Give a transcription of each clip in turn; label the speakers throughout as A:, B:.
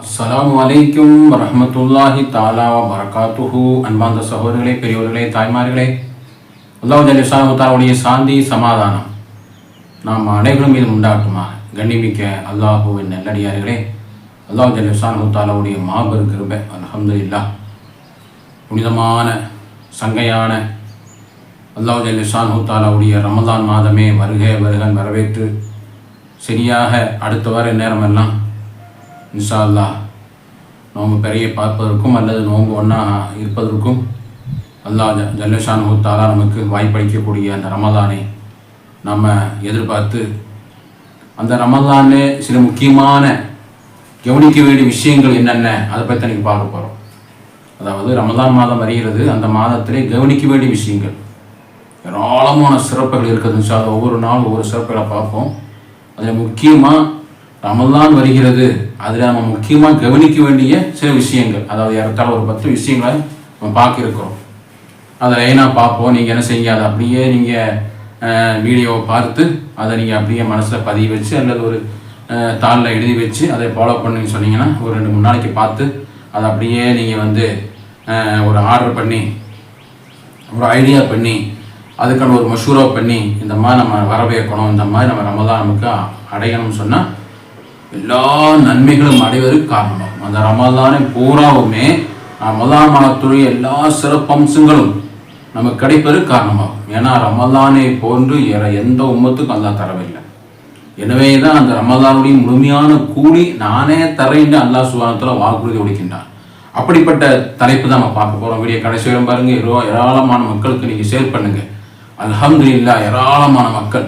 A: அஸ்லாம் அலைக்கும் வரஹ்மத்துல்லாஹி தாலா வரகாத்துஹு அன்பாந்த சகோதரர்களே பெரியவர்களே தாய்மார்களே அல்லாஹ் ஜலிசாவுடைய சாந்தி சமாதானம் நாம் அனைவரும் மீது உண்டாட்டுமா கண்ணிமிக்க அல்லாஹுவின் நல்லடியார்களே அல்லாஹ் ஜலிசானு தாலாவுடைய மாபெரும் கிருபை அல்ஹம்துலில்லாஹ். புனிதமான சங்கையான அல்லாஹ் ஜலிசானு தாலாவுடைய ரமதான் மாதமே வருக வருகன் வரவேற்று சரியாக அடுத்த வார நேரமெல்லாம் இன்ஷா அல்லாஹ் நோன்பு பெரிய பார்ப்பதற்கும் அல்லது நோன்பு ஒன்றா இருப்பதற்கும் அல்லாஹ் ஜல்லஷான் ஹூத்தாலா நமக்கு வாய்ப்பளிக்கக்கூடிய அந்த ரமதானை நம்ம எதிர்பார்த்து அந்த ரமதானே சில முக்கியமான கவனிக்க வேண்டிய விஷயங்கள் என்னென்ன அதை பற்றி இன்னைக்கு பார்க்க போகிறோம் அதாவது ரமதான் மாதம் வருகிறது அந்த மாதத்திலே கவனிக்க வேண்டிய விஷயங்கள். ஏராளமான சிறப்புகள் இருக்குதுன்னு இன்ஷா ஒவ்வொரு நாளும் ஒவ்வொரு சிறப்புகளை பார்ப்போம். அதில் முக்கியமாக ரமதான் வருகிறது. அதில் நம்ம முக்கியமாக கவனிக்க வேண்டிய சில விஷயங்கள். அதாவது ஏறத்தாழ ஒரு பத்து விஷயங்களை நம்ம பார்க்கிருக்கிறோம் அதை லைனாக பார்ப்போம். நீங்கள் என்ன செய்யுங்க? அதை அப்படியே நீங்கள் வீடியோவை பார்த்து அதை நீங்கள் அப்படியே மனசில் பதிவு வச்சு அல்லது ஒரு தாளில் எழுதி வச்சு அதை ஃபாலோ பண்ணி சொன்னீங்கன்னா ஒரு ரெண்டு மூணு நாளைக்கு பார்த்து அதை அப்படியே நீங்கள் வந்து ஒரு ஆர்டர் பண்ணி ஒரு ஐடியா பண்ணி அதுக்கான ஒரு மஷூரா பண்ணி இந்த மாதிரி நம்ம வரவேற்கணும். இந்த மாதிரி நம்ம ரமதான் நமக்கு அடையணும்னு சொன்னால் எல்லா நன்மைகளும் அடைவதற்கு காரணம் அந்த ரமதானை பூராவுமே ரமதான் மாதத்துடைய எல்லா சிறப்பம்சங்களும் நமக்கு கிடைப்பதற்கு காரணமாகும். ஏன்னா ரமதானை போன்று வேற எந்த உம்மத்துக்கும் அல்லா தரவில்லை. எனவே தான் அந்த ரமதானுடைய முழுமையான கூலி நானே தரேன் அல்லாஹ் சுபானத்தில் வாக்குறுதி கொடுக்கின்றான். அப்படிப்பட்ட தலைப்பு தான் நம்ம பார்க்க போகிறோம் வீடியோ கடைசி வரும் பாருங்க. ஏராளமான மக்களுக்கு நீங்கள் ஷேர் பண்ணுங்க. இல்லா ஏராளமான மக்கள்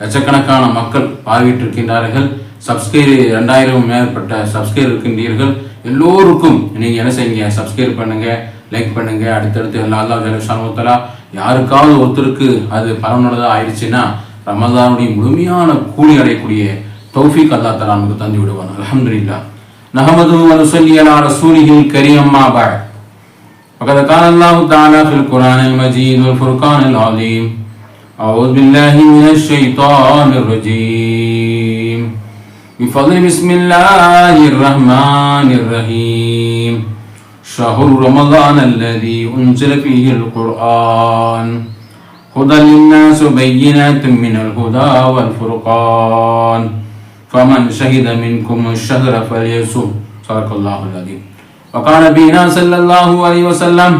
A: லட்சக்கணக்கான மக்கள் பார்வையிட்டு இருக்கின்றார்கள் சப்ஸ்கிரைப் ரெண்டாயிரம் மேற்பட்ட சப்ஸ்கிரைப் இருக்கின்றீர்கள் எல்லோருக்கும் நீங்கள் என்ன செய்யுங்க சப்ஸ்கிரைப் பண்ணுங்க லைக் பண்ணுங்க அடுத்தடுத்து எல்லா அல்லா ஜலசானுத்தலா யாருக்காவது ஒருத்தருக்கு அது பரவனதாக ஆயிடுச்சுன்னா ரமதானுடைய முழுமையான கூலி அடையக்கூடிய தௌஃபீக் அல்லா தலா நமக்கு தந்து விடுவான் அல்ஹம்துலில்லாஹ் நஹமது வனுசல்லி அலா ரசூலிஹில் கரீம் அம்மா பஅத் وقد قال الله تعالى في القرآن المجيد والفرقان العظيم أعوذ بالله من الشيطان الرجيم بفضل بسم الله الرحمن الرحيم. شهر رمضان الذي أنزل فيه القرآن. هدى للناس بينات من الهدى والفرقان. فمن شهد منكم الشهر فليصم. صدق الله العظيم. وقال نبينا صلى الله عليه وسلم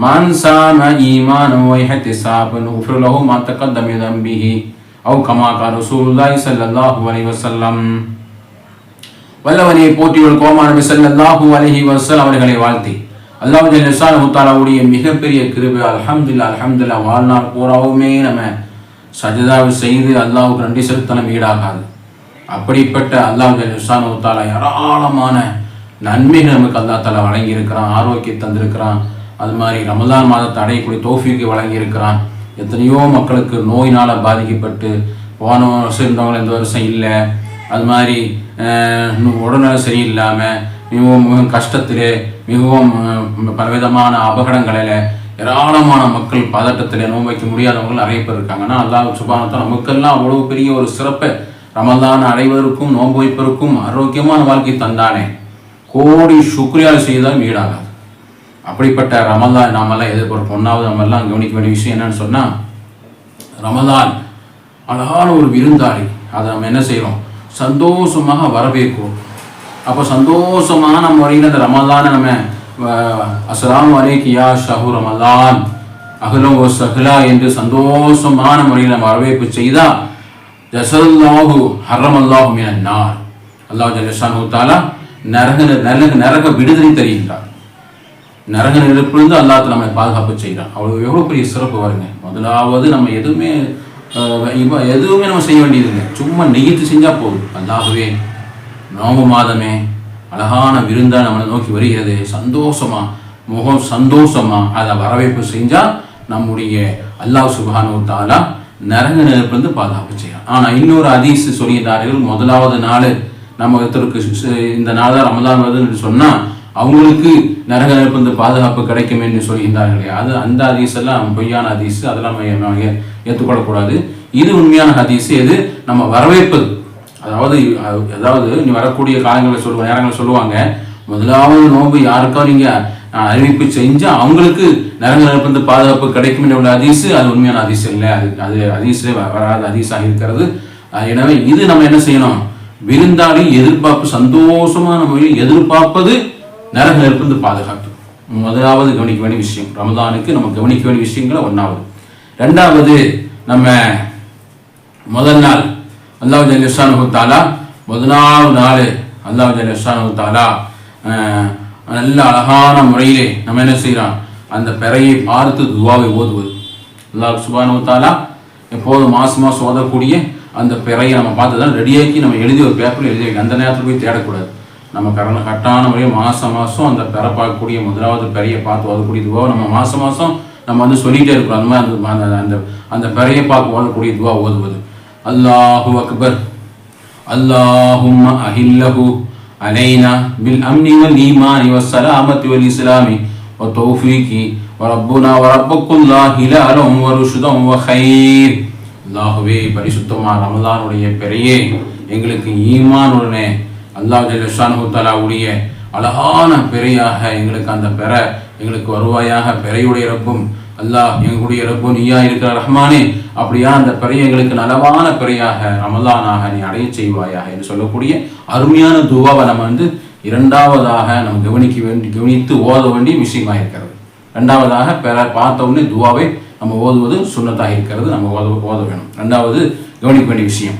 A: من صام إيمانا واحتسابا غفر له ما تقدم ذنبه அவு கமாக்கா ரசூலுல்லாஹி சல்லல்லாஹு அலைஹி வஸல்லம். வல்லவனை போற்றியுள் கோமானபி சல்லல்லாஹு அலைஹி வஸல் அவர்களை வாழ்த்தி. அல்லாஹ் ஜெல்லசான் முத்தாலாவுடைய மிகப்பெரிய கிருபை அல்ஹம்துல்லா அல்ஹம்துல்லா வாழ்நாள் பூராவுமே நம்ம சஜதாவை செய்து அல்லாவுக்கு நன்றி செலுத்தனம் ஈடாகாது. அப்படிப்பட்ட அல்லாஹ் ஜெல்லசான் முத்தாலா ஏராளமான நன்மைகள் நமக்கு அல்லா தலா வழங்கியிருக்கிறான் ஆரோக்கியம் தந்திருக்கிறான். அது மாதிரி ரமதான் மாதத்தை அடையக்கூடிய தோஃபிக்கு வழங்கியிருக்கிறான். எத்தனையோ மக்களுக்கு நோயினால் பாதிக்கப்பட்டு போன வருஷம் இருந்தவங்க இந்த வருஷம் இல்லை. அது மாதிரி உடல்நல இன்னும் சரியில்லாமல் மிகவும் மிகவும் கஷ்டத்திலே மிகவும் பலவிதமான அபகடங்களில் ஏராளமான மக்கள் பதட்டத்தில் நோய் வைக்க முடியாதவங்க நிறைய பேர் இருக்காங்க. ஆனால் அல்லாஹ் சுபானத்தை நமக்கெல்லாம் அவ்வளோ பெரிய ஒரு சிறப்பை ரமலான் அடைவதற்கும் நோன்பு வைப்பதற்கும் ஆரோக்கியமான வாழ்க்கை தந்தானே. கோடி சுக்ரியால் செய்தால் ஈடாகாது. அப்படிப்பட்ட ரமலான் நாமெல்லாம் எதிர்பார்ப்போம் ஒன்றாவது நம்மெல்லாம் கவனிக்க வேண்டிய விஷயம் என்னன்னு சொன்னால் ரமலான் அழகான ஒரு விருந்தாளி. அதை நம்ம என்ன செய்கிறோம் சந்தோஷமாக வரவேற்கும் அப்போ சந்தோஷமான முறையில் அந்த ரமலானை நம்ம அஸ்லாம் வலைக்கு ஷஹு ரமலான். அகலோ ஓ சஹ்லா என்று சந்தோஷமான முறையில் நம்ம வரவேற்பு செய்தால் ஜசல்லாஹு ஹர்ரமல்லாஹு மினன் நார். அல்லாஹ் ஜல்லஷானு தாலா நரக நரக நரக விடுதலை தருகின்றார் நரக நெருப்பிலிருந்து அல்லாஹ் நம்மை பாதுகாப்பு செய்கிறான். அவ்வளோ எவ்வளோ பெரிய சிறப்பு வருங்க முதலாவது நம்ம எதுவுமே எதுவுமே நம்ம செய்ய வேண்டியதில்லை. சும்மா நெய்யத்து செஞ்சால் போதும். அல்லாகவே நோம்பு மாதமே அழகான விருந்தா நம்மளை நோக்கி வருகிறது. சந்தோஷமா முகம் சந்தோஷமா அதை வரவேற்பு செஞ்சால் நம்முடைய அல்லாஹ் சுபானு தாலா நரங்க நெருப்பிலிருந்து பாதுகாப்பு செய்யலாம் ஆனால் இன்னொரு அதிசு சொல்லியிருந்தார்கள் முதலாவது நாள் நம்ம ஒருத்தருக்கு இந்த நாள் தான் ரமதான் வருதுன்னு சொன்னால் அவங்களுக்கு நரக நெருப்பிலிருந்து பாதுகாப்பு கிடைக்கும் என்று சொல்கின்றார்களே அது அந்த ஹதீஸ் எல்லாம் பொய்யான ஹதீஸ். அதெல்லாம் நம்ம ஏற்றுக்கொள்ளக்கூடாது. இது உண்மையான ஹதீஸ் எது நம்ம வரவேற்பது அதாவது அதாவது நீ வரக்கூடிய காலங்களில் சொல்லுவாங்க நேரங்களில் சொல்லுவாங்க முதலாவது நோன்பு யாருக்கோ நீங்க அறிவிப்பு செஞ்சா அவங்களுக்கு நரங்கள் வந்து பாதுகாப்பு கிடைக்கும் என்ற ஒரு அது உண்மையான ஹதீஸ் இல்லை அது அது ஹதீஸே வராத ஹதீஸாக இருக்கிறது. எனவே இது நம்ம என்ன செய்யணும்? விருந்தாளி எதிர்பார்ப்பு சந்தோஷமான முறையில் எதிர்பார்ப்பது நரக இருப்பது பாதுகாத்து. முதலாவது கவனிக்க வேண்டிய விஷயம் ரமதானுக்கு நம்ம கவனிக்க வேண்டிய விஷயங்களை ஒன்றாவது ரெண்டாவது நம்ம முதல் நாள் அல்லாஹ் ஜல்லிஸ்லானு தாலா முதலாவது நாள் அல்லாஹ் ஜல்லிஸ்லானு தாலா நல்ல அழகான முறையிலே நம்ம என்ன செய்கிறோம் அந்த பிறையை பார்த்து துவாவை ஓதுவது. அல்லாஹ் சுபானு தாலா எப்போதும் மாதம் மாதம் ஓதக்கூடிய அந்த பிறையை நம்ம பார்த்து தான் ரெடியாக்கி நம்ம எழுதி ஒரு பேப்பரில் எழுதி அந்த நேரத்தில் போய் தேடக்கூடாது. நம்ம கரண கரெக்டான முறையில் மாதம் மாதம் அந்த பெற பார்க்கக்கூடிய முதலாவது பெரிய பார்த்து ஓதக்கூடியதுவோ நம்ம மாதம் மாதம் நம்ம வந்து சொல்லிகிட்டே இருக்கிறோம். அந்த மாதிரி அந்த அந்த அந்த பெறைய பார்க்க ஓடக்கூடியதுவா ஓதுவது. அல்லாஹு அக்பர். அல்லாஹும் அஹில்லஹு அலைனா பில் அம்னி வல் ஈமானி வஸ்ஸலாமத்தி வல் இஸ்லாமி வத்தௌஃபீகி வரப்புனா வரப்புக்குல்லா ஹிலாலும் வருஷுதம் வஹைர் அல்லாஹுவே பரிசுத்தமாக ரமலானுடைய பெரிய எங்களுக்கு ஈமானுடனே அல்லாஹ் ஜல்ஷானு தலாவுடைய அழகான பிறையாக எங்களுக்கு அந்த பெற எங்களுக்கு வருவாயாக பெறையுடைய இறப்பும் அல்லாஹ் எங்களுடைய இறப்பும் நீயா இருக்கிற ரஹ்மானே அப்படியா அந்த பிறைய எங்களுக்கு நலவான பெறையாக ரமலானாக நீ அடைய செய்வாயாக என்று சொல்லக்கூடிய அருமையான துவாவை நம்ம வந்து இரண்டாவதாக நம்ம கவனிக்க வேண்டி கவனித்து ஓத வேண்டிய விஷயமாக இருக்கிறது. ரெண்டாவதாக பெற பார்த்த உடனே துவாவை நம்ம ஓதுவது சுண்ணத்தாக இருக்கிறது. நம்ம ஓத ஓத வேணும். ரெண்டாவது கவனிக்க வேண்டிய விஷயம்.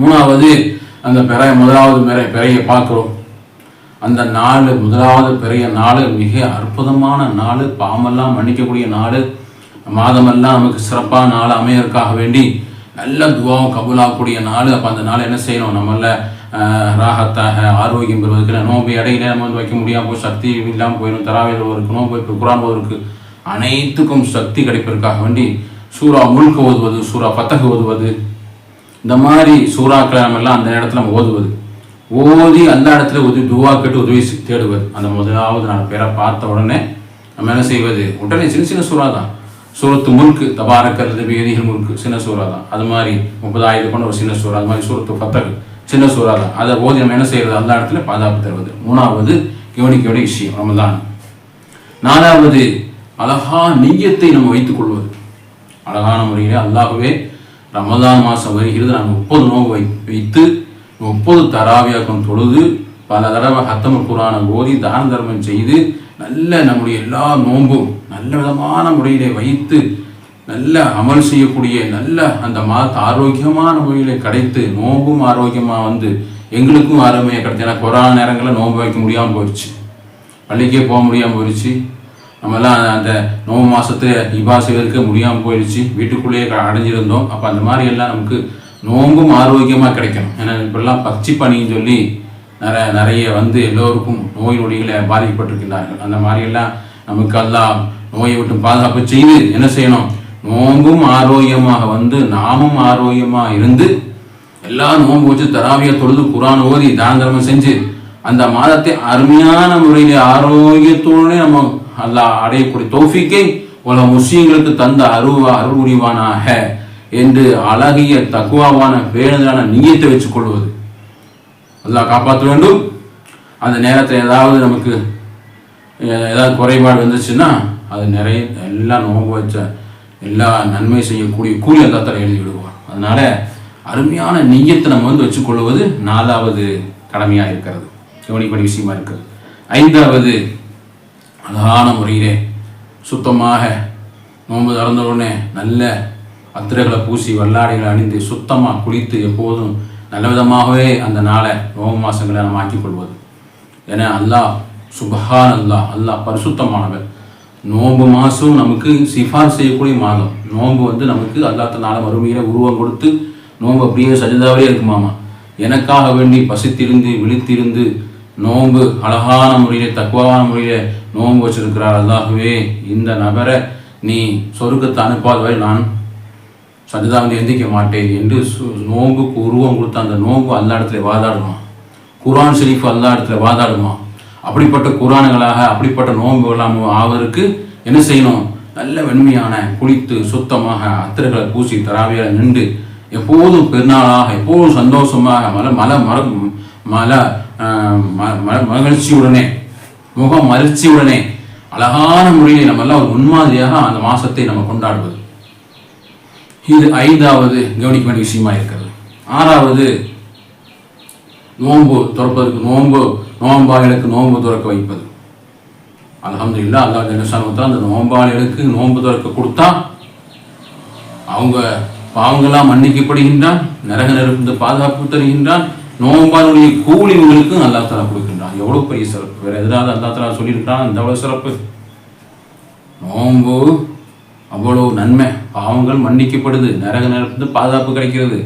A: மூணாவது அந்த பெற முதலாவது பெற பெறையை பார்க்குறோம். அந்த நாள் முதலாவது பெரிய நாள் மிக அற்புதமான நாள் பாவமெல்லாம் மன்னிக்கக்கூடிய நாள். மாதமெல்லாம் நமக்கு சிறப்பான நாள் அமையறதுக்காக வேண்டி நல்ல துவாவும் கபூலாகக்கூடிய நாள். அப்போ அந்த நாள் என்ன செய்யணும்? நம்மள ராகத்தாக ஆரோக்கியம் பெறுவதற்கு நோம்பு இடையில நம்ம வந்து வைக்க முடியாமல் போய் சக்தி இல்லாமல் போயிடும். தராவில் இருக்கணும் போய் குரான் ஓதுருக்கு அனைத்துக்கும் சக்தி கிடைப்பதற்காக வேண்டி சூறா முழுக்க ஓதுவது சூறா பத்தக ஓதுவது இந்த மாதிரி சூறாக்களை நம்ம எல்லாம் அந்த இடத்துல நம்ம ஓதுவது. ஓதி அந்த இடத்துல உதவி துவா கேட்டு உதவி தேடுவது. அந்த முதலாவது நான் பேரை பார்த்த உடனே நம்ம என்ன செய்வது? உடனே சின்ன சின்ன சூறா தான். சூரத்து முல்கு தபாரக்கிறது வேதிகள் முழுக்கு சின்ன சூறா தான். அது மாதிரி முப்பதாயிரம் கொண்ட ஒரு சின்ன சூறா அது மாதிரி சூரத்து பத்தகு சின்ன சூறா தான். அதை ஓதி நம்ம என்ன செய்யறது அந்த இடத்துல பாதுகாப்பு தருவது. மூணாவது கவனிக்க வேண்டிய விஷயம் ரமதான். நாலாவது அழகா நீயத்தை நம்ம வைத்துக் கொள்வது. அழகான முறையிலே அல்லாகவே ரமதான் மாதம் வருகிறது நான் முப்பது நோன்பு வை வைத்து முப்பது தராவியாக்கம் தொழுது பல தடவை ஹத்தம குரான ஓதி தான தர்மம் செய்து நல்ல நம்முடைய எல்லா நோன்பும் நல்ல விதமான முறையிலே வைத்து நல்ல அமல் செய்யக்கூடிய நல்ல அந்த மாதத்தை ஆரோக்கியமான முறையிலே கிடைத்து நோன்பும் ஆரோக்கியமாக வந்து எங்களுக்கும் ஆரோக்கியமாக கிடைச்சு ஏன்னா கொரோனா நேரங்களில் நோன்பு வைக்க முடியாமல் போயிடுச்சு பள்ளிக்கே போக முடியாமல் போயிடுச்சு நம்மலாம் அந்த- நோம்பு மாதத்தை இபா செய்வதற்கு முடியாமல் போயிடுச்சு வீட்டுக்குள்ளேயே அடைஞ்சிருந்தோம். அப்போ அந்த மாதிரி எல்லாம் நமக்கு நோம்பும் ஆரோக்கியமாக கிடைக்கணும். ஏன்னா இப்பெல்லாம் பச்சை பனின்னு சொல்லி நிறைய நிறைய வந்து எல்லோருக்கும் நோய் நொடிகளை பாதிக்கப்பட்டிருக்கிறார்கள் அந்த மாதிரி எல்லாம் நமக்கு எல்லாம் நோயை விட்டு பாதுகாப்பு செய்து என்ன செய்யணும்? நோம்பும் ஆரோக்கியமாக வந்து நாமும் ஆரோக்கியமாக இருந்து எல்லா நோன்பு வச்சு தராவிய தொழுது குரான் ஓதி தான தர்மம் செஞ்சு அந்த மாதத்தை அருமையான முறையிலே ஆரோக்கியத்தோடு நம்ம அல்லாஹ் அடையக்கூடிய தௌஃபிக்கை உலக முஸ்லீம்களுக்கு தந்த அருவா அருள்புரிவானாக என்று அழகிய தக்குவாவான பேணுதலான நீயத்தை வச்சு கொள்வது. அல்லாஹ் காப்பாற்ற வேண்டும். அந்த நேரத்தில் ஏதாவது நமக்கு ஏதாவது குறைபாடு வந்துச்சுன்னா அது நிறைய எல்லாம் நோன்பு வச்ச எல்லா நன்மை செய்யக்கூடிய கூலி அந்த தர எழுதி விடுவார் அதனால அருமையான நெய்யத்தை நம்ம வந்து வச்சுக்கொள்வது நாலாவது கடமையாக இருக்கிறது. கவனிப்படி விஷயமா இருக்கிறது. ஐந்தாவது அழகான முறையிலே சுத்தமாக நோன்பு திறந்தவுடனே நல்ல அத்திரைகளை பூசி வல்லாடைகளை அணிந்து சுத்தமாக குளித்து எப்போதும் நல்ல விதமாகவே அந்த நாளை நோம்பு மாசங்களை நம்ம ஆக்கிக் கொள்வது. ஏன்னா அல்லாஹ் சுபஹான் அல்லாஹ் அல்லாஹ் பரிசுத்தமானவர். நோன்பு மாதம் நமக்கு சிஃபார் செய்யக்கூடிய மாதம். நோன்பு வந்து நமக்கு அல்லாத்த நாளை மறுமையில உருவம் கொடுத்து நோன்பு அப்படியே சஜிதாவே இருக்குமாமா எனக்காக வேண்டி பசித்திருந்து விழித்திருந்து நோன்பு அழகான முறையிலே தக்குவான முறையிலே நோன்பு வச்சிருக்கிறார் அல்லாஹ்வே இந்த நபரை நீ சொர்க்கத்தை அனுப்பாத வரை நான் சஜிதா வந்து எந்திக்க மாட்டேன் என்று நோன்புக்கு உருவம் கொடுத்த அந்த நோன்பு அல்லா இடத்துல வாதாடுமா? குரான் ஷெரீஃப் அல்லா இடத்துல வாதாடுமா? அப்படிப்பட்ட குரான்களாக அப்படிப்பட்ட நோன்புகளாம் ஆவதற்கு என்ன செய்யணும்? நல்ல வெண்மையான குளித்து சுத்தமாக அத்திரைகளை பூசி தராவியாக நின்று எப்போதும் பெருநாளாக எப்போதும் சந்தோஷமாக மல மல மர மல ம- ம- மகிழ்ச்சியுடனே முகம் மகிழ்ச்சியுடனே அழகான முறையை நம்ம எல்லாம் ஒரு முன்மாதிரியாக அந்த மாசத்தை நம்ம கொண்டாடுவது. இது ஐந்தாவது கவனிக்க வேண்டிய விஷயமா இருக்கிறது. ஆறாவது நோன்பு துறப்பதற்கு நோன்பு நோன்பாளிகளுக்கு நோன்பு துறக்க வைப்பது. அல்ஹம்துலில்லாஹ் அல்லாஹ் ஜெனசானு அந்த நோன்பாளிகளுக்கு நோன்பு துறக்க கொடுத்தா அவங்க பாவங்களாம் மன்னிக்கப்படுகின்றான் நரக நெருப்பு பாதுகாப்பு தருகின்றான் நோன்பாளுடைய கூலி உங்களுக்கும் அல்லா தலா கொடுக்கின்றான். எவ்வளவு பெரிய சிறப்பு? வேற எதிராவது அல்லா தலா சொல்லியிருக்கான் அந்த எவ்வளவு சிறப்பு. நோம்பு அவ்வளவு நன்மை. பாவங்கள் மன்னிக்கப்படுது. நரக நேரத்து பாதுகாப்பு கிடைக்கிறது.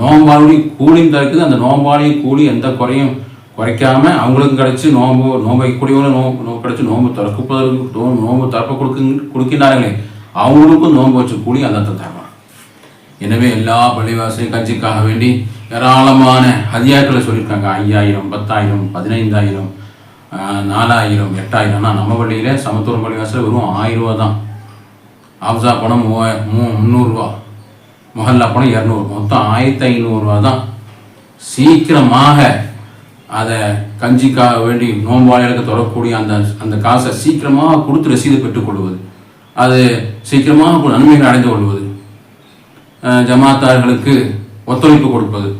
A: நோம்பாளி கூலியும் தருக்குது அந்த நோம்பாளைய கூலி எந்த குறையும் குறைக்காம அவங்களுக்கும் கிடைச்சு நோம்பு நோம்பு வைக்கக்கூடியவங்களும் நோம்பு நோம்பு கிடைச்சு நோம்பு திறப்பதற்கு நோம்பு திறப்ப கொடுக்கு கொடுக்கின்றார்களே. அவங்களுக்கும் நோம்பு வச்சு கூலி அந்த தரலாம் எனவே எல்லா பள்ளிவாசலையும் கட்சிக்காக வேண்டி ஏராளமான ஹதியாக்களை சொல்லியிருக்காங்க. ஐயாயிரம் பத்தாயிரம் பதினைந்தாயிரம் நாலாயிரம் எட்டாயிரம்னா நம்ம பள்ளியில் சமத்துவம் பள்ளிவாசல் வெறும் ஆயிரம் ரூபா தான். ஆப்சா பணம் மூவாயிரம் மூ முந்நூறுரூவா மொஹல்லா பணம் இரநூறு. மொத்தம் ஆயிரத்தி ஐநூறுரூவா தான். சீக்கிரமாக அதை கஞ்சிக்காக வேண்டி நோம்பாளிகளுக்கு தொடரக்கூடிய அந்த அந்த காசை சீக்கிரமாக கொடுத்து ரசீது பெற்றுக்கொள்வது அது சீக்கிரமாக நன்மைகள் அடைந்து கொள்வது. ஜமாத்தார்களுக்கு ஒத்துழைப்பு கொடுப்பது.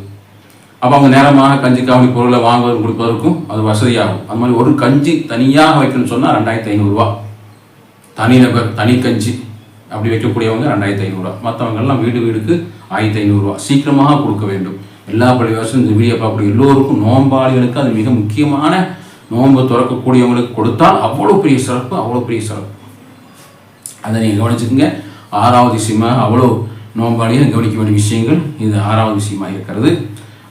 A: அப்போ அவங்க நேரமாக கஞ்சி காவடி பொருளை வாங்குவதற்கு கொடுப்பதற்கும் அது வசதியாகும். அது மாதிரி ஒரு கஞ்சி தனியாக வைக்கணும்னு சொன்னால் ரெண்டாயிரத்தி ஐநூறுரூவா தனிநபர் தனி கஞ்சி அப்படி வைக்கக்கூடியவங்க ரெண்டாயிரத்தி ஐநூறுரூவா மற்றவங்கெல்லாம் வீடு வீடுக்கு ஆயிரத்தி ஐநூறுரூவா சீக்கிரமாக கொடுக்க வேண்டும். எல்லா பள்ளிவாசலும் இந்த வீடியோ பார்க்கக்கூடிய எல்லோருக்கும் நோம்பாளிகளுக்கு அது மிக முக்கியமான நோன்பு திறக்கக்கூடியவங்களுக்கு கொடுத்தால் அவ்வளோ பெரிய சிறப்பு அவ்வளோ பெரிய சிறப்பு. அதை நீங்கள் கவனிச்சுக்கோங்க. ஆறாவது விஷயமா அவ்வளோ நோம்பாளியை கவனிக்க வேண்டிய விஷயங்கள் இது ஆறாவது விஷயமா இருக்கிறது.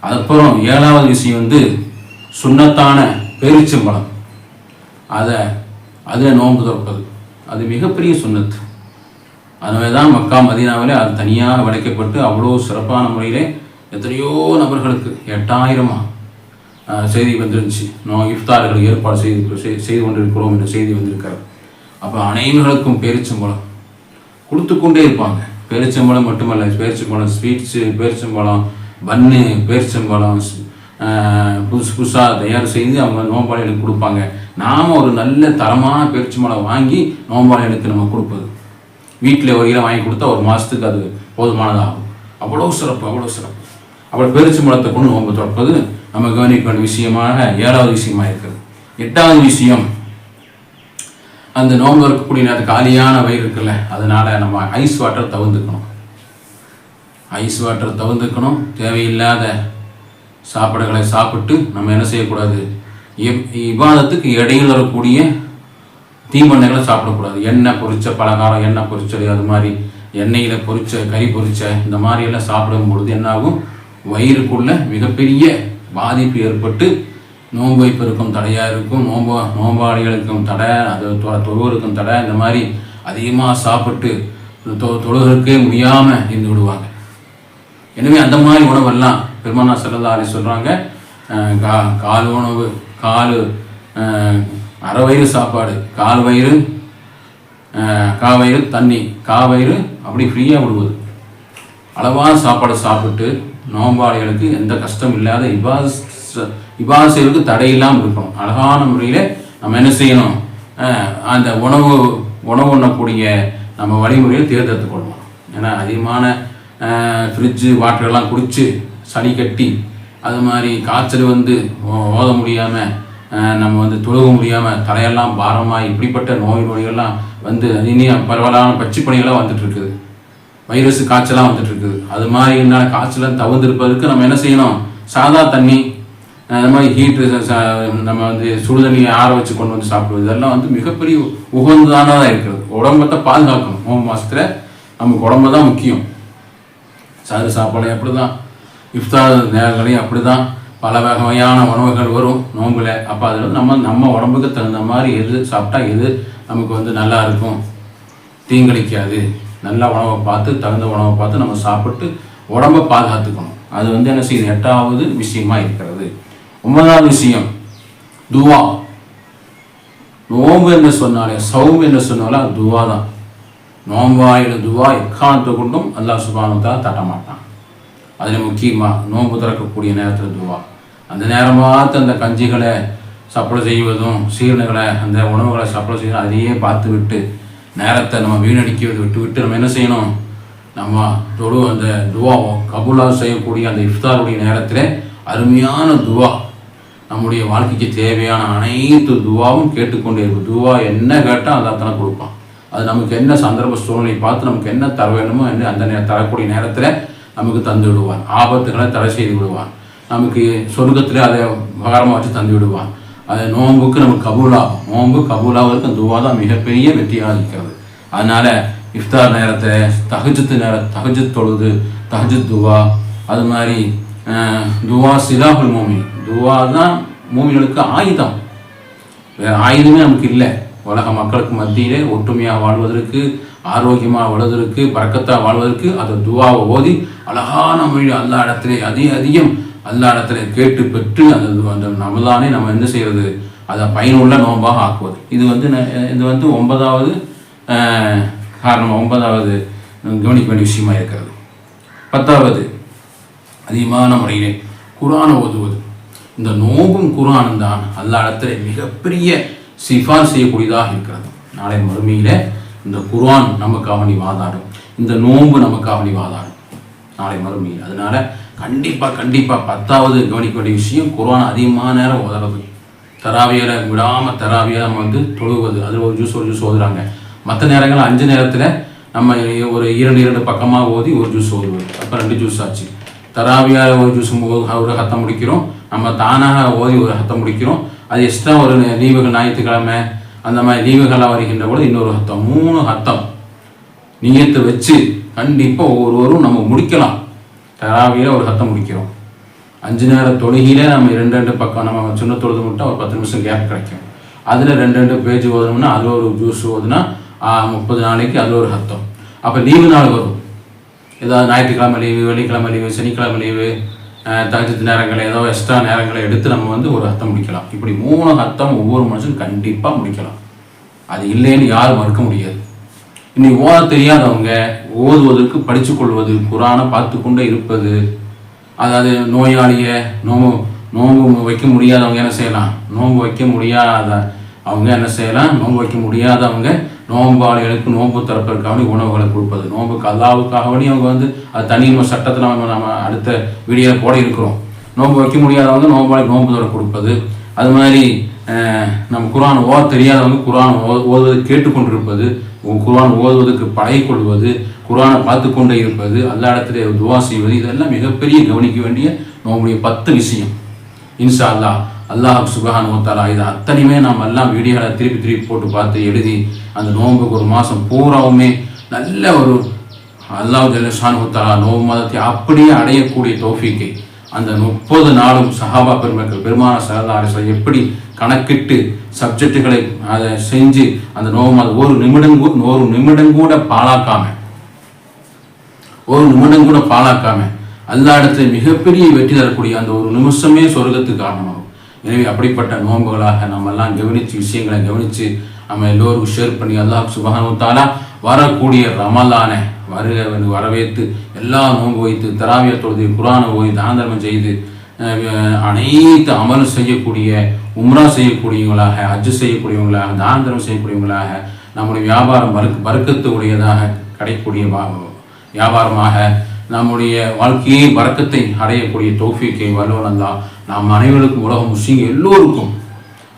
A: அதுக்கப்புறம் ஏழாவது விஷயம் வந்து சுண்ணத்தான பேரிச்சம்பழம். அதை அதில் நோன்பு திறப்பது. அது மிகப்பெரிய சுண்ணத்து. அதனால தான் மக்கா மதீனாவில் அது தனியாக வளைக்கப்பட்டு அவ்வளோ சிறப்பான முறையிலே எத்தனையோ நபர்களுக்கு எட்டாயிரமா செய்தி வந்துருந்துச்சு. நோ இஃப்தார்கள் ஏற்பாடு செய்து செய்து கொண்டிருக்கிறோம் என்ற செய்தி வந்திருக்காரு அப்போ அனைவர்களுக்கும் பேரிச்சம்பழம் கொடுத்து கொண்டே இருப்பாங்க. பேரிச்சம்பழம் மட்டுமல்ல பேரிச்சம்பழம் ஸ்வீட்ஸு பேரிச்சம்பழம் பன்னு பேரிச்சம்பழம் புதுசு புதுசாக தயார் செய்து அவங்க நோம்பாளிகளுக்கு கொடுப்பாங்க. நாம் ஒரு நல்ல தரமான பேரிச்சம்பழம் வாங்கி நோம்பாளிகளுக்கு நம்ம கொடுப்பது. வீட்டில் ஒரு கிலோ வாங்கி கொடுத்தா ஒரு மாதத்துக்கு அது போதுமானதாகும். அவ்வளோ சிறப்பு அவ்வளோ சிறப்பு. அப்புறம் பேரிச்சம்பழத்தை கொண்டு நோம்பு தொடப்பது நம்ம கவனிக்க வேண்டிய விஷயமாக ஏழாவது விஷயமா இருக்கிறது. எட்டாவது விஷயம் அந்த நோன்பு இருக்கக்கூடிய நேரத்துக்கு காலியான வயிறு இருக்குல்ல அதனால நம்ம ஐஸ் வாட்டர் தவிர்த்துக்கணும் ஐஸ் வாட்டர் தவிர்த்துக்கணும் தேவையில்லாத சாப்பாடுகளை சாப்பிட்டு நம்ம என்ன செய்யக்கூடாது? இவ்வாதத்துக்கு இடையில் வரக்கூடிய தீமண்ணைகளை சாப்பிடக்கூடாது. எண்ணெய் பொரிச்ச பலகாரம் எண்ணெய் பொரிச்சது அது மாதிரி எண்ணெயில் பொரிச்ச கறி பொரிச்ச இந்த மாதிரி எல்லாம் சாப்பிடும் பொழுது என்னாகும்? வயிறுக்குள்ள மிகப்பெரிய பாதிப்பு ஏற்பட்டு நோன்பு வைப்பிற்கும் தடையாக இருக்கும். நோம்பு நோம்பாளிகளுக்கும் தடை அது தொ- தொழுவருக்கும் தடை. இந்த மாதிரி அதிகமாக சாப்பிட்டு தொ தொழுவருக்கே முடியாமல் இருந்து விடுவாங்க. எனவே அந்த மாதிரி உணவெல்லாம் பெருமானா சிறந்தாரி அலி சொல்கிறாங்க கா கால் உணவு கால் அறவயிறு அரை வயிறு சாப்பாடு கால் வயிறு காவயிறு கா வயிறு தண்ணி கா வயிறு அப்படி ஃப்ரீயாக விடுவது. அளவான சாப்பாடு சாப்பிட்டு நோம்பாளிகளுக்கு எந்த கஷ்டம் இல்லாத இவ்வாறு இபாசைகளுக்கு தடை இல்லாமல் இருக்கணும். அழகான முறையில் நம்ம என்ன செய்யணும்? அந்த உணவு உணவு உண்ணக்கூடிய நம்ம வழிமுறையை தேர்ந்தெடுத்துக் கொள்ளணும். ஏன்னா அதிகமான ஃப்ரிட்ஜு வாட்டரெல்லாம் குடித்து சளி கட்டி அது மாதிரி காய்ச்சல் வந்து ஓ- ஓத முடியாமல் நம்ம வந்து தொழுக முடியாமல் தலையெல்லாம் பாரமாக இப்படிப்பட்ட நோய் நொடிகள்லாம் வந்து இனியும் பரவலான பச்சை பணிகள்லாம் வந்துட்டுருக்குது. வைரஸ் காய்ச்சலாம் வந்துட்டுருக்குது. அது மாதிரி இருந்தால் காய்ச்சலாம் தவிர்த்திருப்பதற்கு நம்ம என்ன செய்யணும்? சாதா தண்ணி அது மாதிரி ஹீட்டு நம்ம வந்து சுடுதண்ணியை ஆற வச்சு கொண்டு வந்து சாப்பிடுவது இதெல்லாம் வந்து மிகப்பெரிய உகந்ததானதாக இருக்கிறது. உடம்பத்தை பாதுகாக்கணும். மூணு மாசத்துல நமக்கு உடம்பு தான் முக்கியம். சாது சாப்பாடு அப்படி தான் இஃப்தார் நேரங்களையும் அப்படி தான் பல வகையான உணவுகள் வரும் நோம்பில். அப்போ அதில் வந்து நம்ம நம்ம உடம்புக்கு தகுந்த மாதிரி எது சாப்பிட்டா எது நமக்கு வந்து நல்லா இருக்கும். தீங்களிக்காது நல்ல உணவை பார்த்து தகுந்த உணவை பார்த்து நம்ம சாப்பிட்டு உடம்பை பாதுகாத்துக்கணும். அது வந்து என்ன செய்யுது? எட்டாவது விஷயமா இருக்கிறது. ஒன்பதாவது விஷயம் துவா. நோம்பு என்று சொன்னாலே சௌம் என்று சொன்னாலே துவா தான். நோம்பாயில துவா எக்காலத்தை கொண்டும் அல்லாஹ் சுபானத்தால் தட்டமாட்டான் அதில் முக்கியமாக நோன்பு திறக்கக்கூடிய நேரத்தில் துவா. அந்த நேரம் பார்த்து அந்த கஞ்சிகளை சப்ளை செய்வதும் சீரணுகளை அந்த உணவுகளை சப்ளை செய்யணும் அதையே பார்த்து விட்டு நேரத்தை நம்ம வீணடிக்கிறது விட்டு விட்டு நம்ம என்ன செய்யணும்? நம்ம தொழு அந்த துவாவும் கபூலா செய்யக்கூடிய அந்த இஃப்தாருடைய நேரத்தில் அருமையான துவா. நம்முடைய வாழ்க்கைக்கு தேவையான அனைத்து துவாவும் கேட்டுக்கொண்டே இருக்கும். துவா என்ன கேட்டால் அதை தானே கொடுப்பான். அது நமக்கு என்ன சந்தர்ப்ப சூழ்நிலை பார்த்து நமக்கு என்ன தர வேணுமோ என்ன அந்த நே தரக்கூடிய நேரத்தில் நமக்கு தந்து விடுவான். ஆபத்துகளை தடை செய்து விடுவான். நமக்கு சொர்க்கத்திலே அதை உபகாரமாக வச்சு தந்து விடுவான். அது நோன்புக்கு நமக்கு கபூலாகும். நோன்பு கபூலாவதற்கு துவா தான் மிகப்பெரிய வெற்றியாக இருக்கிறது. அதனால் இஃப்தார் நேரத்தை தஹஜத்து நேர தஹஜத் தொழுது தஹஜத் துவா அது மாதிரி துவா சிலாபுல் மூமி துவா தான் மூமிகளுக்கு ஆயுதம். வேறு ஆயுதமே நமக்கு இல்லை. உலக மக்களுக்கு மத்தியிலே ஒற்றுமையாக வாழ்வதற்கு ஆரோக்கியமாக வாழ்வதற்கு பறக்கத்தாக வாழ்வதற்கு அந்த துவாவை ஓதி அழகான மொழி அல்லா இடத்திலே அதிக அதிகம் அல்லா இடத்துல கேட்டு பெற்று அந்த அந்த நமதானே நம்ம என்ன செய்கிறது அதை பயனுள்ள நோன்பாக ஆக்குவது. இது வந்து இது வந்து ஒன்பதாவது காரணம் ஒன்பதாவது கவனிக்க வேண்டிய விஷயமா இருக்கிறது. பத்தாவது அதிகமான முறையிலே குரானை ஓதுவது. இந்த நோம்பும் குரானும் தான் அல்லாடத்தில் இடத்துல மிகப்பெரிய சிஃபார் செய்யக்கூடியதாக இருக்கிறது. நாளை மறுமையில் இந்த குர்ஆன் நமக்காக நீ வாதாடும். இந்த நோன்பு நமக்காக நீ வாதாடும். நாளை மறுமையில். அதனால கண்டிப்பாக கண்டிப்பாக பத்தாவது கவனிக்க வேண்டிய விஷயம் குரான் அதிகமான நேரம் ஓதுறது. தராவியில் விடாமல் தராவியாக நம்ம வந்து தொழுவது அதில் ஒரு ஜூஸ் ஒரு ஜூஸ் ஓதுறாங்க. மற்ற நேரங்கள் அஞ்சு நேரத்தில் நம்ம ஒரு இரண்டு இரண்டு பக்கமாக ஓதி ஒரு ஜூஸ் ஓதுவது. அப்போ ரெண்டு ஜூஸ் ஆச்சு. தராவியாக ஒரு ஜூஸ் ஒரு ஹத்தம் முடிக்கிறோம் நம்ம தானாக ஓதி ஒரு ஹத்தம் முடிக்கிறோம் அது எக்ஸ்ட்ரா ஒரு லீவுகள் ஞாயிற்றுக்கிழமை அந்த மாதிரி லீவுகளாக வருகின்ற பொழுது இன்னொரு ஹத்தம் மூணு ஹத்தம் நீயத்தை வச்சு கண்டிப்பாக ஒவ்வொருவரும் நம்ம முடிக்கலாம். தராவியில் ஒரு ஹத்தம் முடிக்கிறோம் அஞ்சு நேர தொழுகையில நம்ம ரெண்டு ரெண்டு பக்கம் நம்ம சின்ன தொழுது மட்டும் ஒரு பத்து நிமிஷம் கேப் கிடைக்கும். அதில் ரெண்டு ரெண்டு பேஜ் ஓதணும்னா அதில் ஒரு ஜூஸ் ஓதுனா முப்பது நாளைக்கு அதில் ஒரு ஹத்தம் அப்போ லீவு நாள் வரும். ஏதாவது ஞாயிற்றுக்கிழமை லீவு வெள்ளிக்கிழமை லீவு சனிக்கிழமை லீவு தகுதி நேரங்களை ஏதோ எக்ஸ்ட்ரா நேரங்களை எடுத்து நம்ம வந்து ஒரு அர்த்தம் முடிக்கலாம். இப்படி மூணு ஹத்தம் ஒவ்வொரு மனுஷனும் கண்டிப்பாக முடிக்கலாம். அது இல்லைன்னு யாரும் மறுக்க முடியாது. இனி ஓத தெரியாதவங்க ஓதுவதற்கு படித்து கொள்வது குரானை பார்த்து கொண்டே இருப்பது அதாவது நோயாளியை நோம்பு நோம்பு வைக்க முடியாதவங்க என்ன செய்யலாம்? நோம்பு வைக்க முடியாத அவங்க என்ன செய்யலாம்? நோம்பு வைக்க முடியாதவங்க நோம்பாளிகளுக்கு நோன்பு திறப்பதற்காக உணவுகளை கொடுப்பது. நோன்புக்கு கல்லாவுக்காகவே அவங்க வந்து அது தனி சட்டத்தில் நம்ம நம்ம அடுத்த வீடியோ போட இருக்கிறோம். நோன்பு வைக்க முடியாதவங்க நோம்பாளி நோன்பு தர கொடுப்பது. அது மாதிரி நம்ம குரான் ஓத தெரியாதவங்க குரான் ஓ- ஓதுவதை கேட்டுக்கொண்டிருப்பது. குரான் ஓதுவதற்கு பழகிக்கொள்வது குரானை பார்த்து கொண்டே இருப்பது எல்லா இடத்துல துவா செய்வது இதெல்லாம் மிகப்பெரிய கவனிக்க வேண்டிய நம்முடைய பத்து விஷயம். இன்ஷா அல்லாஹ். அல்லாஹ் சுபஹான் ஓத்தாலா இது அத்தனையுமே நாம் எல்லாம் வீடியோவில் திருப்பி திருப்பி போட்டு பார்த்து எழுதி அந்த நோன்புக்கு ஒரு மாதம் பூராவுமே நல்ல ஒரு அல்லாஹ் ஜல்லஷான் ஓத்தாலா நோம்பு மாதத்தை அப்படியே அடையக்கூடிய தோஃபிக்கை அந்த முப்பது நாளும் சஹாபா பெருமக்கள் பெருமான சல்லா எப்படி கணக்கிட்டு சப்ஜெக்டுகளை அதை செஞ்சு அந்த நோவு மாதம் ஒரு நிமிடம் கூட ஒரு நிமிடம் கூட பாழாக்காம ஒரு நிமிடம் கூட பாழாக்காம அல்லா இடத்துல மிகப்பெரிய வெற்றி தரக்கூடிய அந்த ஒரு நிமிஷமே சொர்க்கத்துக்கு காரணமாகும். எனவே அப்படிப்பட்ட நோன்புகளாக நம்ம எல்லாம் கவனிச்சு விஷயங்களை கவனிச்சு நம்ம எல்லோரும் ஷேர் பண்ணி அல்லாஹ் சுபஹானு வரக்கூடிய ரமலான வருக வரவேற்று எல்லா நோன்பு வைத்து தராவிய தொழுது குரான ஓய் தானதர்மம் செய்து அனைத்து அமலும் செய்யக்கூடிய உம்ரா செய்யக்கூடியவங்களாக அஜு செய்யக்கூடியவங்களாக தான செய்யக்கூடியவங்களாக நம்முடைய வியாபாரம் பருக்கு பறக்கத்து உடையதாக கிடைக்கக்கூடிய வியாபாரமாக நம்முடைய வாழ்க்கையை வறக்கத்தை அடையக்கூடிய தோஃபிக்கை வல்லுவனந்தா நாம் அனைவருக்கும் உலக முஸ்லீம் எல்லோருக்கும்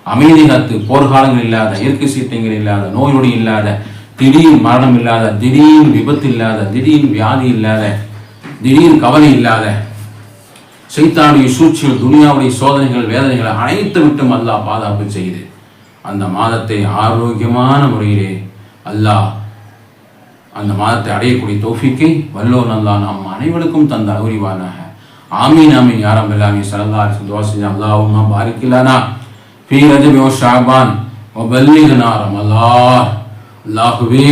A: அமைதி காத்து போர்க்காலங்கள் இல்லாத இயற்கை சீட்டங்கள் இல்லாத நோய் நொடி இல்லாத திடீர் மரணம் இல்லாத திடீர் விபத்து இல்லாத திடீர் வியாதி இல்லாத திடீர் கவலை இல்லாத சைத்தானுடைய சூழ்ச்சிகள் துனியாவுடைய சோதனைகள் வேதனைகள் அனைத்து விட்டும் அல்லாஹ் பாதுகாப்பு செய்து அந்த மாதத்தை ஆரோக்கியமான முறையிலே அல்லாஹ் அந்த மாதத்தை அடையக்கூடிய தோஃபிக்கை வல்லோன் அல்லாஹ் நாம் அனைவருக்கும் தந்த அறிவானாக ஆமீன் ஆமீன். யாரம் எல்லாமே சரல்லா துவா செஞ்சு அல்லாஹுமா பாரிக்கலானா ஃபீ ரஜபி ஓ ஷாபான். ஓ பல்லீகனா ரமலா அல்லாஹுவே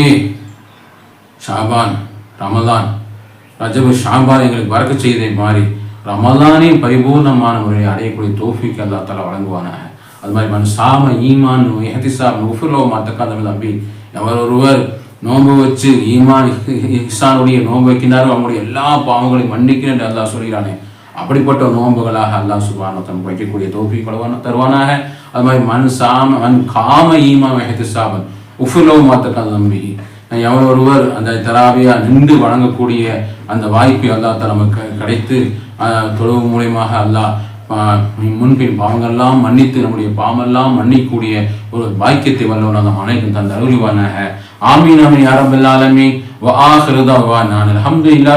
A: ஷாபான் ரமலான். ரஜபு ஷாபான் எங்களுக்கு வரக்க செய்ததை மாறி ரமலானே பரிபூர்ணமான முறையை அடையக்கூடிய தோஃபிக் அல்லா தலா வழங்குவானாக. அது மாதிரி மன் சாம ஈமான் எஹதிசாப் உஃபுலோ மத்தக்காதம் தம்பி எவர் ஒருவர் நோன்பு வச்சு ஈமான் இஹ்சானுடைய நோன்பு வைக்கிறாரோ அவங்களுடைய எல்லா பாவங்களையும் மன்னிக்கிறேன் என்று அல்லாஹ் சொல்கிறானே. அப்படிப்பட்ட நோன்புகளாக அல்லாஹ் சுபான தன் வைக்கக்கூடிய தோப்பி கொள்வான தருவானாக. அது மாதிரி மண் சாம மண் காம ஈமா மெஹத்து சாபன். உஃபுலோ மாத்தக்கால் நம்பி எவன் ஒருவர் அந்த தராவியா நின்று வழங்கக்கூடிய அந்த வாய்ப்பை அல்லாஹ் தஆலா நமக்கு கிடைத்து தொழுவு மூலியமாக அல்லாஹ் முன்பின் பாவங்கள்லாம் மன்னித்து நம்முடைய பாவமெல்லாம் மன்னிக்கூடிய ஒரு பாக்கியத்தை வல்லவன் அந்த அனைத்தும் தந்த அருள்வானாக. ஆமீன் ஆமீன் யா ரப்பல் வா நான் ஆஹிரு தஅவானா அல்ஹம்துலில்லாஹி